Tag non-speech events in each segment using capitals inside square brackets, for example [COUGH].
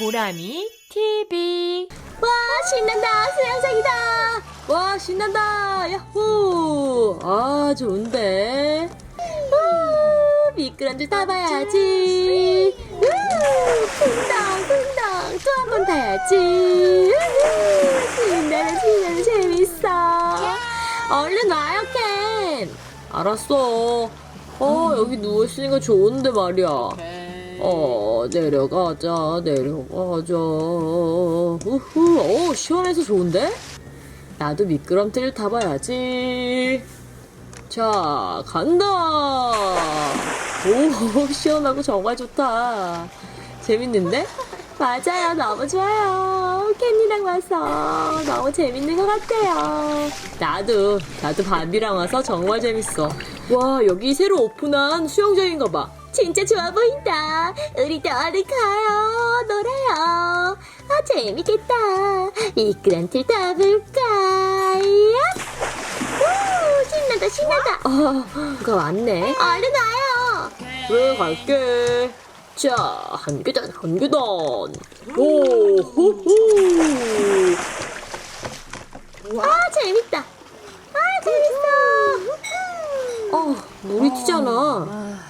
보람이 TV 와 신난다. 수영장이다. 와 신난다. 야호. 아 좋은데. 우 미끄럼틀 타봐야지. 우 풍덩 풍덩 또 한 번 타야지. 신나는 신나는 재밌어. 얼른 와요 캔 알았어. 어 여기 누워 있으니까 좋은데 말이야 어, 내려가자, 내려가자. 우후, 어, 시원해서 좋은데? 나도 미끄럼틀 타봐야지. 자, 간다! 오, [LAUGHS] 시원하고 정말 좋다. 재밌는데? 맞아요, 너무 좋아요. 캔디랑 와서 너무 재밌는 것 같아요. 나도, 나도 반디랑 와서 정말 재밌어. 와, 여기 새로 오픈한 수영장인가 봐. 진짜 좋아 보인다. 우리도 얼른 가요. 놀아요. 아, 재밌겠다. 미끄럼틀 타볼까? 우, 신나다, 신나다. 아, 누가 왔네. 얼른 와요. 왜 갈게. 자, 한 계단, 한 계단. 오, 호호. 아, 재밌다. 아, 재밌어. 어, 물이 튀잖아.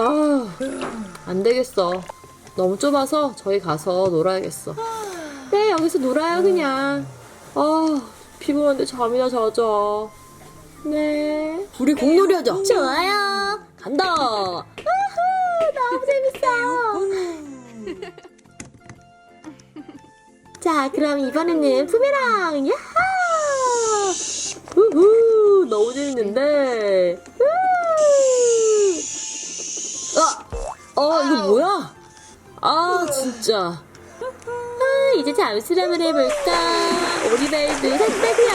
아, 안 되겠어. 너무 좁아서 저희 가서 놀아야겠어. 네, 여기서 놀아요, 그냥. 아, 피곤한데 잠이나 자자. 네. 우리 공놀이 하자. 좋아요. 간다. 우후, 너무 재밌어. [LAUGHS] 자, 그럼 이번에는 부메랑. 야하! 우후, 너무 재밌는데. 우! 어, 이거 뭐야? 아, 진짜. 아, 이제 잠수람을 해볼까? 오리발도 산다고요.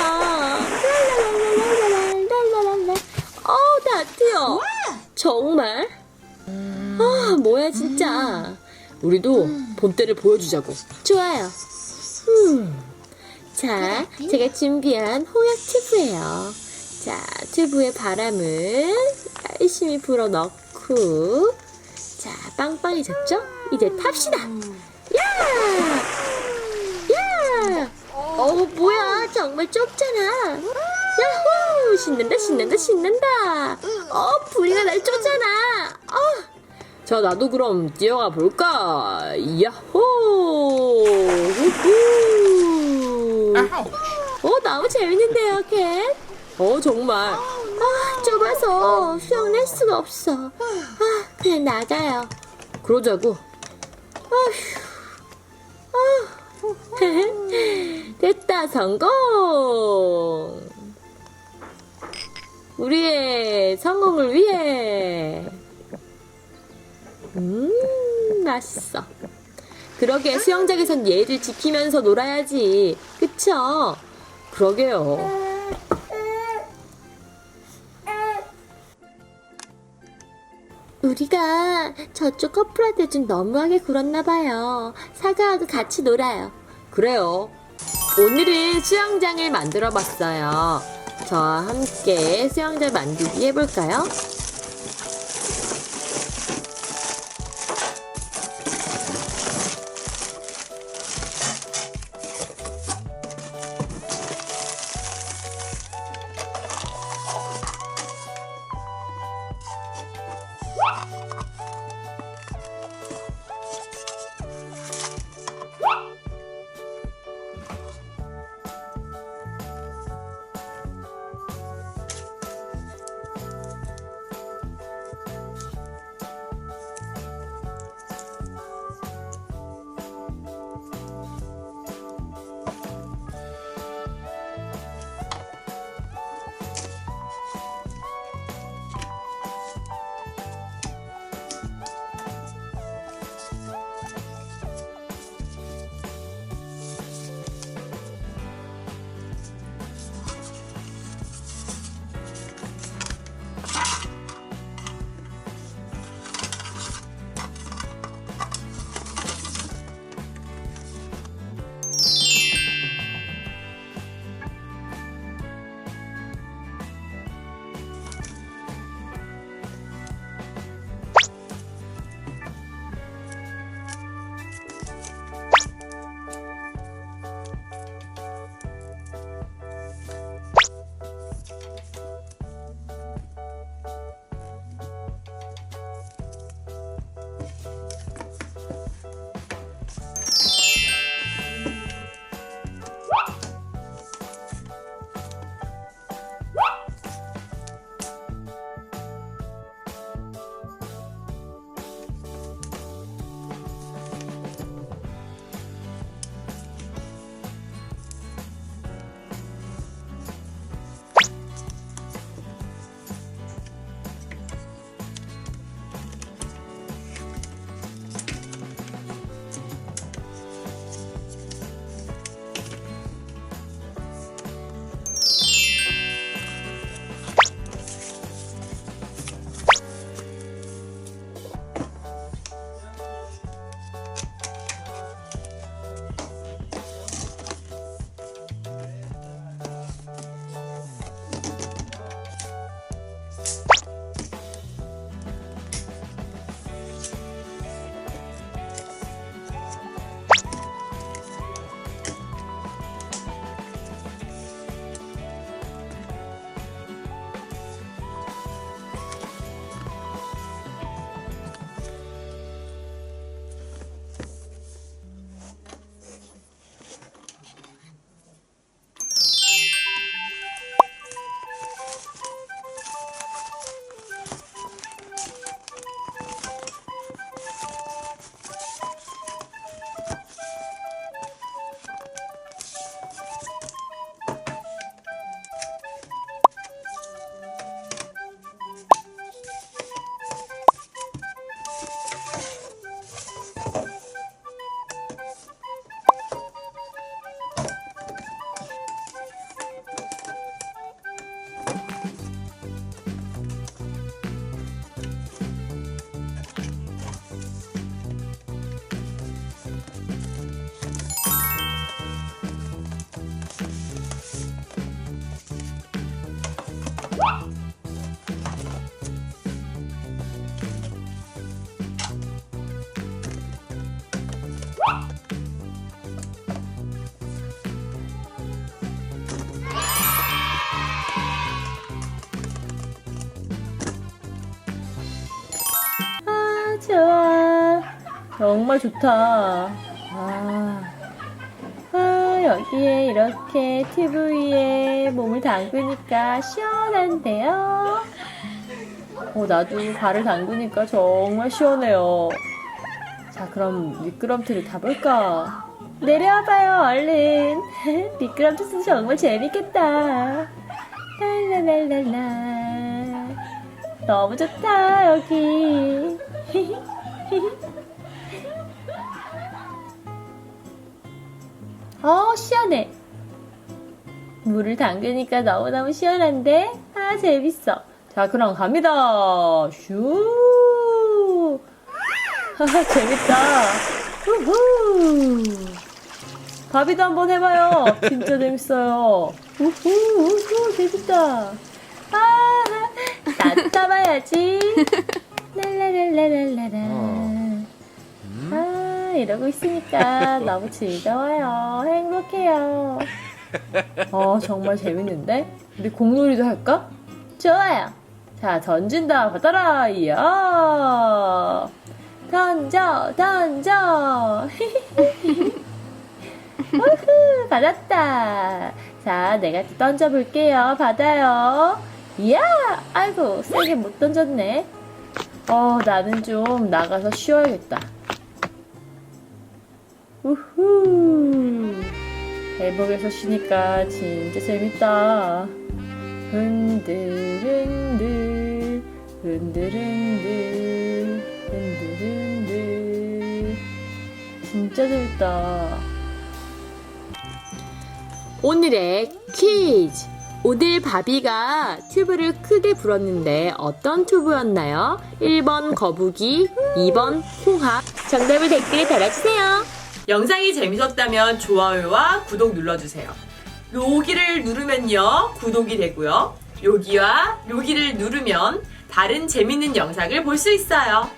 랄랄랄랄랄랄랄랄랄. 어, 다트요. 정말? 아, 뭐야, 진짜. 우리도 본때를 보여주자고. 좋아요. 음. 자, 제가 준비한 호약 튜브예요. 자, 튜브에 바람을 열심히 불어 넣고, 자, 빵빵해졌죠? 이제 탑시다. 야! 야! 어, 뭐야? 정말 좁잖아. 야호! 신난다, 신난다, 신난다. 어, 부리가 날 쫓잖아. 어. 자, 나도 그럼 뛰어가 볼까? 야호! 우후! 어, 너무 재밌는데요, 캔? 어, 정말. 아, 좁아서 수영을 할 수가 없어. 아, 그냥 나가요. 그러자고. 아휴. 아. [LAUGHS] 됐다, 성공! 우리의 성공을 위해. 음, 맛있어. 그러게 수영장에선 얘를 지키면서 놀아야지. 그쵸? 그러게요. 우리가 저쪽 커플한테 좀 너무하게 굴었나 봐요. 사과하고 같이 놀아요. 그래요. 오늘은 수영장을 만들어 봤어요. 저와 함께 수영장 만들기 해볼까요? 정말 좋다. 아, 아, 여기에 이렇게 위에 몸을 담그니까 시원한데요. 어, 나도 발을 담그니까 정말 시원해요. 자, 그럼 미끄럼틀을 타볼까? 내려와봐요, 얼른. [LAUGHS] 미끄럼틀 정말 재밌겠다. 랄랄랄랄라. 너무 좋다, 여기. [LAUGHS] 어, 시원해. 물을 담그니까 너무너무 시원한데? 아, 재밌어. 자, 그럼 갑니다. 슈. 하하, 재밌다. 우후. 바비도 한번 해봐요. 진짜 재밌어요. 우후, 우후, 재밌다. 아, 나도 타봐야지. 랄라랄라랄라라. 아, 이러고 있으니까 [LAUGHS] 너무 즐거워요. 행복해요. 어, 정말 재밌는데? 우리 공놀이도 할까? 좋아요. 자, 던진다. 받아라. 이야. 던져, 던져. [LAUGHS] 우후, 받았다. 자, 내가 또 던져볼게요. 받아요. 이야! 아이고, 세게 못 던졌네. 어, 나는 좀 나가서 쉬어야겠다. 우후. 대목에서 쉬니까 진짜 재밌다. 흔들흔들, 흔들흔들, 흔들흔들. 진짜 재밌다. 오늘의 퀴즈. 오늘 바비가 튜브를 크게 불었는데 어떤 튜브였나요? 1번 거북이, 2번 홍합. 정답을 댓글에 달아주세요. 영상이 재밌었다면 좋아요와 구독 눌러주세요. 여기를 누르면요, 구독이 되고요. 여기와 여기를 누르면 다른 재밌는 영상을 볼 수 있어요.